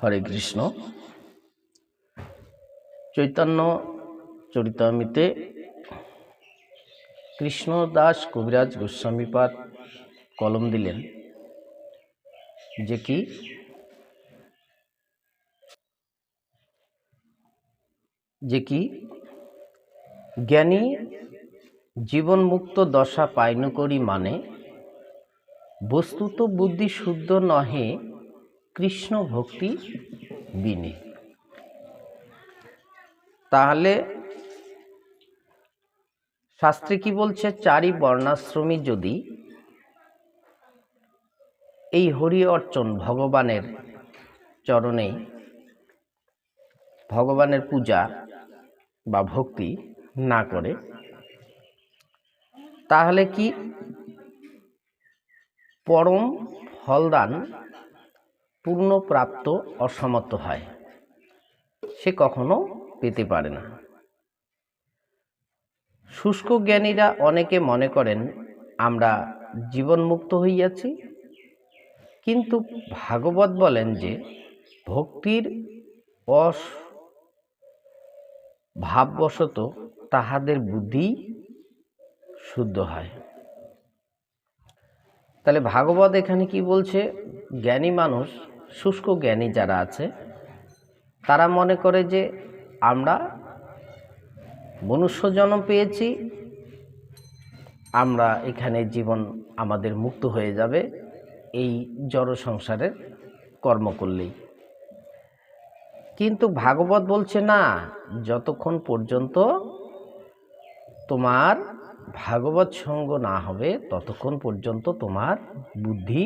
হরে কৃষ্ণ। চৈতন্য চরিতামিতে কৃষ্ণদাস কবিরাজ গোস্বামীপাদ কলম দিলেন, যে কি যে কি জ্ঞানী জীবনমুক্ত দশা পাইন করি মানে বস্তুত বুদ্ধি শুদ্ধ নহে কৃষ্ণ ভক্তি বিনে। তাহলে শাস্ত্রে কি বলছে? চারি বর্ণাশ্রমী যদি এই হরি অর্চন ভগবানের চরণে ভগবানের পূজা বা ভক্তি না করে, তাহলে কি পরম ফলদান পূর্ণপ্রাপ্ত অসমর্থ হয়। সে কখনো পেতে পারে না। শুষ্ক জ্ঞানীরা অনেকে মনে করেন, আমরা জীবনমুক্ত হইয়াছি। কিন্তু ভাগবত বলেন যে, ভক্তির অস ভাববশত তাহাদের বুদ্ধি শুদ্ধ হয়। তাহলে ভাগবত এখানে কি বলছে? জ্ঞানী মানুষ শুষ্ক জ্ঞানী যারা আছে, তারা মনে করে যে আমরা মনুষ্য জন্ম পেয়েছি, আমরা এখানে জীবন আমাদের মুক্ত হয়ে যাবে, এই জড় সংসারের কর্ম করলেই। কিন্তু ভাগবত বলছে, না, যতক্ষণ পর্যন্ত তোমার ভাগবত সঙ্গ না হবে, ততক্ষণ পর্যন্ত তোমার বুদ্ধি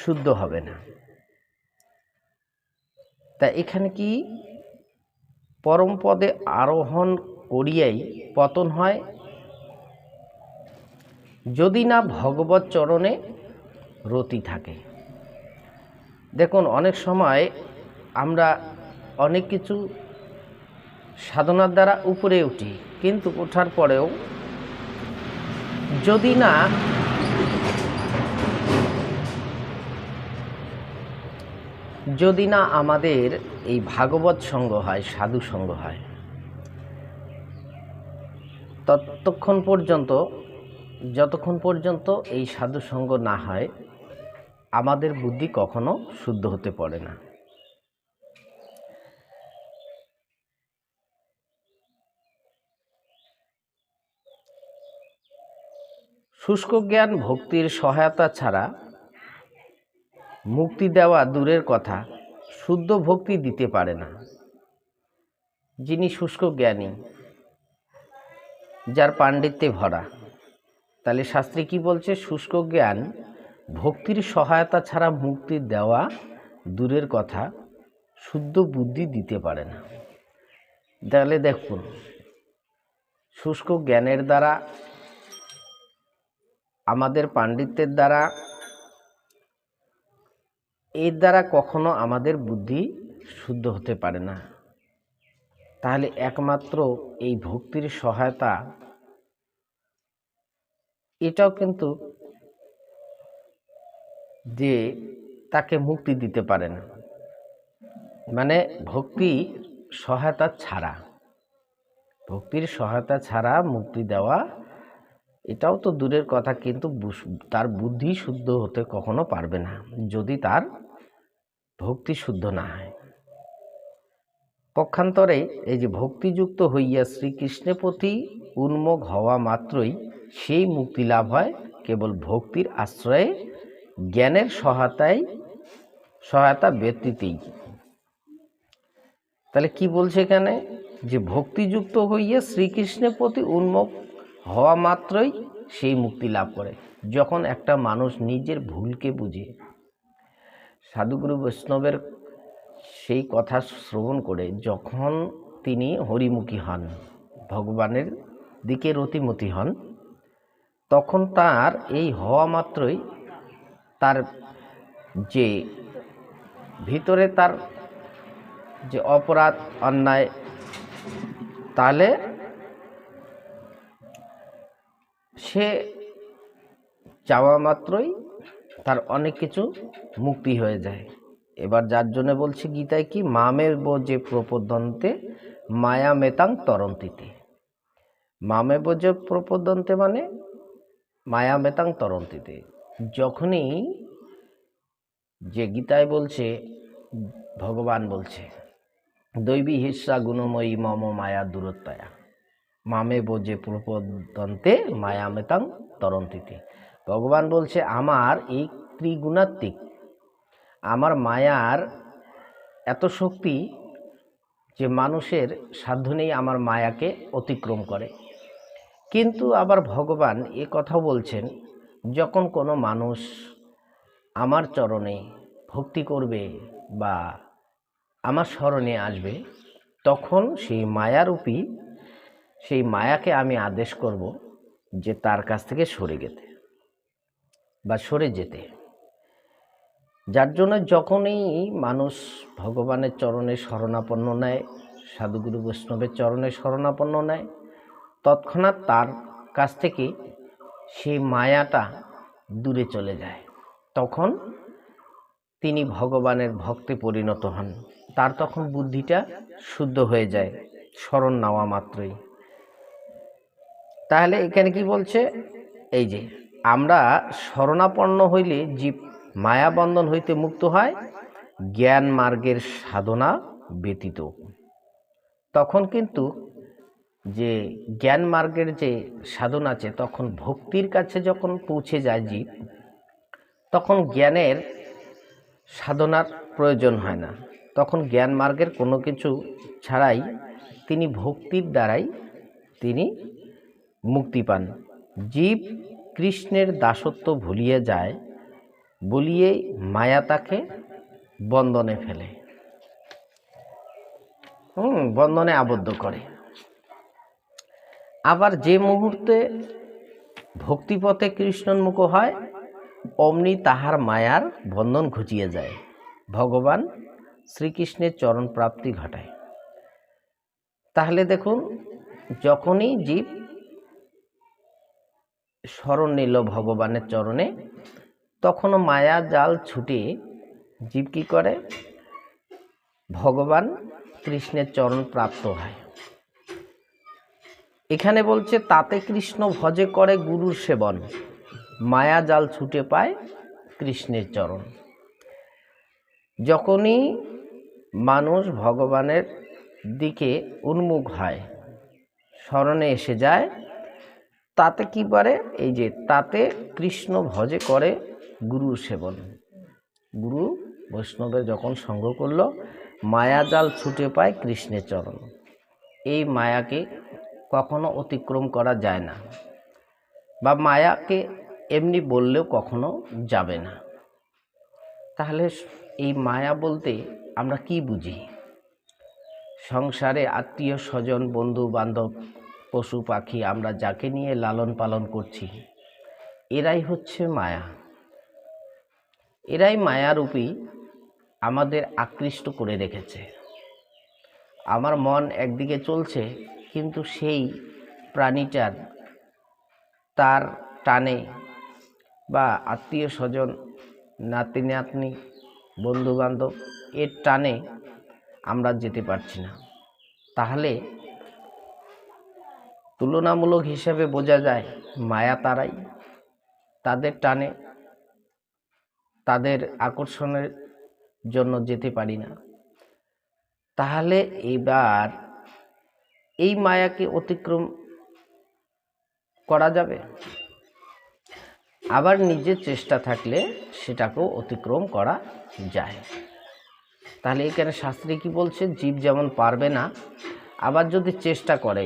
শুদ্ধ হবে না। তা এখানে কি? পরম পদে আরোহণ করিয়াই পতন হয়। যদি না ভগবত চরণে রতি থাকে। দেখুন, অনেক সময় আমরা অনেক কিছু সাধনার দ্বারা উপরে উঠি, কিন্তু ওঠার পরেও যদি না যদি না আমাদের এই ভাগবত সঙ্গ হয়, সাধু সঙ্গ হয়, ততক্ষণ পর্যন্ত, যতক্ষণ পর্যন্ত এই সাধু সঙ্গ না হয়, আমাদের বুদ্ধি কখনো শুদ্ধ হতে পারে না। শুষ্ক জ্ঞান ভক্তির সহায়তা ছাড়া মুক্তি দেওয়া দূরের কথা, শুদ্ধ ভক্তি দিতে পারে না। যিনি শুষ্ক জ্ঞানী, যার পাণ্ডিত্যে ভরা। তাহলে শাস্ত্রে কি বলছে? শুষ্ক জ্ঞান ভক্তির সহায়তা ছাড়া মুক্তি দেওয়া দূরের কথা, শুদ্ধ বুদ্ধি দিতে পারে না। তাহলে দেখুন, শুষ্ক জ্ঞানের দ্বারা, আমাদের পাণ্ডিত্যের দ্বারা এর দ্বারা কখনো আমাদের বুদ্ধি শুদ্ধ হতে পারে না। তাহলে একমাত্র এই ভক্তির সহায়তা, এটাও কিন্তু যে তাকে মুক্তি দিতে পারে না। মানে ভক্তি সহায়তা ছাড়া, ভক্তির সহায়তা ছাড়া মুক্তি দেওয়া এটাও তো দূরের কথা, কিন্তু তার বুদ্ধি শুদ্ধ হতে কখনো পারবে না, যদি তার ভক্তি শুদ্ধ না হয়। পক্ষান্তরে এই যে ভক্তিযুক্ত হইয়া শ্রীকৃষ্ণের প্রতি উন্মুখ হওয়া মাত্রই সেই মুক্তি লাভ হয়, কেবল ভক্তির আশ্রয়ে, জ্ঞানের সহায়তায়, সহায়তা ব্যতীতেই। তাহলে কি বলছে এখানে? যে ভক্তিযুক্ত হইয়া শ্রীকৃষ্ণের প্রতি উন্মুখ হওয়া মাত্রই সেই মুক্তি লাভ করে। যখন একটা মানুষ নিজের ভুলকে বুঝে, সাধুগুরু বৈষ্ণবের সেই কথা শ্রবণ করে, যখন তিনি হরিমুখী হন, ভগবানের দিকে রতিমতি হন, তখন তার এই হওয়া মাত্রই তার যে ভিতরে তার যে অপরাধ, অন্যায় তাহলে সে চাওয়া মাত্রই তার অনেক কিছু মুক্তি হয়ে যায়। এবার যার জন্য বলছে গীতায় কি মামে যে প্রপদন্তে, মায়া মেতাং তরন্তিতে। মামে যে প্রপদন্তে মানে মায়া মেতাং তরন্তিতে। যখনই যে গীতায় বলছে, ভগবান বলছে, দৈবী হিস্সা গুণময়ী মম মায়া দূরত্বয়া। মামে বোঝে প্রপদন্তে মায়া মেতাং তরন্তিতে। ভগবান বলছে, আমার এই ত্রিগুণাত্মিক, আমার মায়ার এত শক্তি যে মানুষের সাধ্য নেই আমার মায়াকে অতিক্রম করে। কিন্তু আবার ভগবান এ কথা বলছেন, যখন কোনো মানুষ আমার চরণে ভক্তি করবে বা আমার স্মরণে আসবে, তখন সেই মায়ারূপী সেই মায়াকে আমি আদেশ করব যে তার কাছ থেকে সরে যেতে বা সরে যেতে। যার জন্য যখনই মানুষ ভগবানের চরণে শরণাপন্ন নেয়, সাধুগুরু বৈষ্ণবের চরণে শরণাপন্ন নেয়, তৎক্ষণাৎ তার কাছ থেকে সেই মায়াটা দূরে চলে যায়। তখন তিনি ভগবানের ভক্তে পরিণত হন। তার তখন বুদ্ধিটা শুদ্ধ হয়ে যায় স্মরণ নেওয়া মাত্রই। তাহলে এখানে কি বলছে? এই যে, আমরা শরণাপন্ন হইলে জীব মায়াবন্ধন হইতে মুক্ত হয়, জ্ঞান মার্গের সাধনা ব্যতীত। তখন কিন্তু যে জ্ঞান মার্গের যে সাধনা আছে, তখন ভক্তির কাছে যখন পৌঁছে যায় জীব, তখন জ্ঞানের সাধনার প্রয়োজন হয় না। তখন জ্ঞান মার্গের কোনো কিছু ছাড়াই তিনি ভক্তির দ্বারাই তিনি মুক্তি পান। জীব কৃষ্ণের দাসত্ব ভুলিয়ে যায় বলিয়ে মায়া তাকে বন্ধনে ফেলে। হুম বন্ধনে আবদ্ধ করে। আবার যে মুহূর্তে ভক্তিপথে কৃষ্ণোন্মুখ হয়, অমনি তাহার মায়ার বন্ধন ঘুচিয়ে যায়। ভগবান শ্রীকৃষ্ণের চরণ প্রাপ্তি ঘটায়। তাহলে দেখুন, যখনই জীব স্মরণ নিল ভগবানের চরণে। তখনও মায়া জাল ছুটে, জীব কী করে? ভগবান কৃষ্ণের চরণ প্রাপ্ত হয়। এখানে বলছে, তাতে কৃষ্ণ ভজে করে গুরুর সেবন। মায়া জাল ছুটে পায় কৃষ্ণের চরণ। যখনই মানুষ ভগবানের দিকে উন্মুখ হয়, স্মরণে এসে যায় তাতে কি পারে এই যে তাতে কৃষ্ণ ভজে করে গুরুর সেবন। গুরু বৈষ্ণবের যখন সঙ্গ করল, মায়াজাল ছুটে পায় কৃষ্ণের চরণ। এই মায়াকে কখনো অতিক্রম করা যায় না বা মায়াকে এমনি বললেও কখনো যাবে না। তাহলে এই মায়া বলতে আমরা কি বুঝি? সংসারে আত্মীয় স্বজন বন্ধু বান্ধব পশু পাখি আমরা যাকে নিয়ে লালন পালন করছি, এরাই হচ্ছে মায়া। এরাই মায়ারূপী আমাদের আকৃষ্ট করে রেখেছে। আমার মন একদিকে চলছে, কিন্তু সেই প্রাণীটার তার টানে বা আত্মীয় স্বজন, নাতি, নাতনি, বন্ধুবান্ধব, এর টানে আমরা যেতে পারছি না। তাহলে তুলনামূলক হিসেবে বোঝা যায়, মায়া তারাই। তাদের টানে, তাদের আকর্ষণের জন্য যেতে পারি না। তাহলে এবার এই মায়াকে অতিক্রম করা যাবে? আবার নিজের চেষ্টা থাকলে সেটাকেও অতিক্রম করা যায়। তাহলে এখানে শাস্ত্রে কি বলছে? জীব যেমন পারবে না, আবার যদি চেষ্টা করে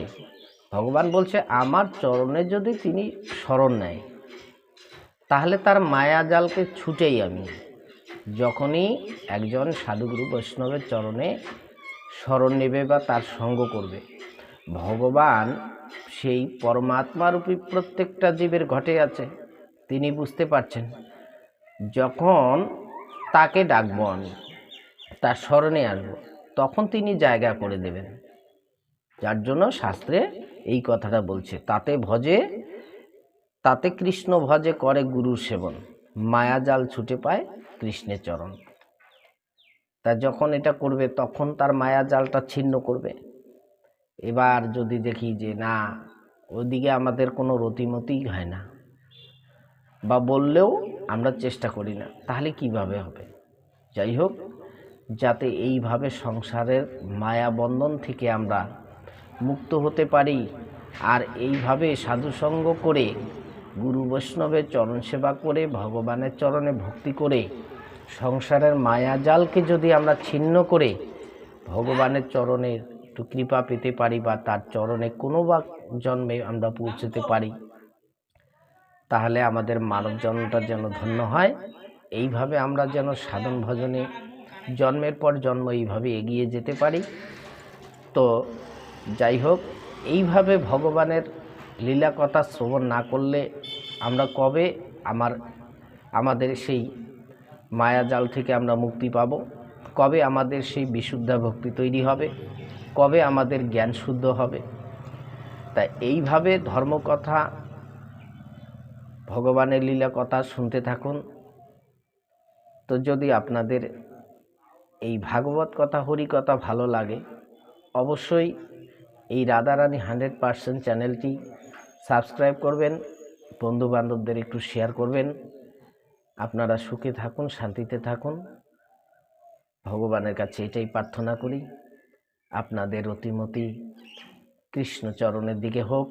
ভগবান বলছে, আমার চরণে যদি তিনি স্মরণ নেয়, তাহলে তার মায়াজালকে ছুটেই আমি। যখনই একজন সাধুগুরু বৈষ্ণবের চরণে স্মরণ নেবে বা তার সঙ্গ করবে, ভগবান সেই পরমাত্মারূপী প্রত্যেকটা জীবের ঘটে আছে। তিনি বুঝতে পারছেন, যখন তাকে ডাকবো আমি, তার স্মরণে আসব, তখন তিনি জায়গা করে দেবেন। যার জন্য শাস্ত্রে এই কথাটা বলছে, তাতে ভজে, তাতে কৃষ্ণ ভজে করে গুরুর সেবন মায়াজাল ছুটে পায় কৃষ্ণের চরণ। তা যখন এটা করবে, তখন তার মায়া জালটা ছিন্ন করবে। এবার যদি দেখি যে না ওইদিকে আমাদের কোনো রতিমতিই হয় না, বা বললেও আমরা চেষ্টা করি না, তাহলে কীভাবে হবে? যাই হোক, যাতে এইভাবে সংসারের মায়া বন্ধন থেকে আমরা মুক্ত হতে পারি। আর এইভাবে সাধুসঙ্গ করে, গুরু বৈষ্ণবের চরণ সেবা করে, ভগবানের চরণে ভক্তি করে, সংসারের মায়াজালকে যদি আমরা ছিন্ন করে, ভগবানের চরণের একটু কৃপা পেতে পারি বা তার চরণে কোনো বা জন্মে আমরা পৌঁছতে পারি, তাহলে আমাদের মানব জন্মটা যেন ধন্য হয়। এইভাবে আমরা যেন সাধন ভজনে জন্মের পর জন্ম এইভাবে এগিয়ে যেতে পারি। তো যাই হোক এইভাবে ভগবানের লীলা কথা শ্রবণ না করলে আমরা কবে আমার, আমাদের সেই মায়াজাল থেকে আমরা মুক্তি পাব? কবে আমাদের সেই বিশুদ্ধা ভক্তি তৈরি হবে? কবে আমাদের জ্ঞান শুদ্ধ হবে? তা এইভাবে ধর্মকথা, ভগবানের লীলা কথা শুনতে থাকুন। তো যদি আপনাদের এই ভাগবত কথা হরি কথা ভালো লাগে, অবশ্যই এই রাধারানী হান্ড্রেড পারসেন্ট চ্যানেলটি সাবস্ক্রাইব করবেন বন্ধু বান্ধবদের একটু শেয়ার করবেন। আপনারা সুখে থাকুন, শান্তিতে থাকুন। ভগবানের কাছে এটাই প্রার্থনা করি, আপনাদের অতিমতি কৃষ্ণচরণের দিকে হোক,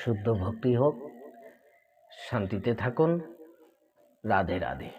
শুদ্ধ ভক্তি হোক, শান্তিতে থাকুন। রাধে রাধে।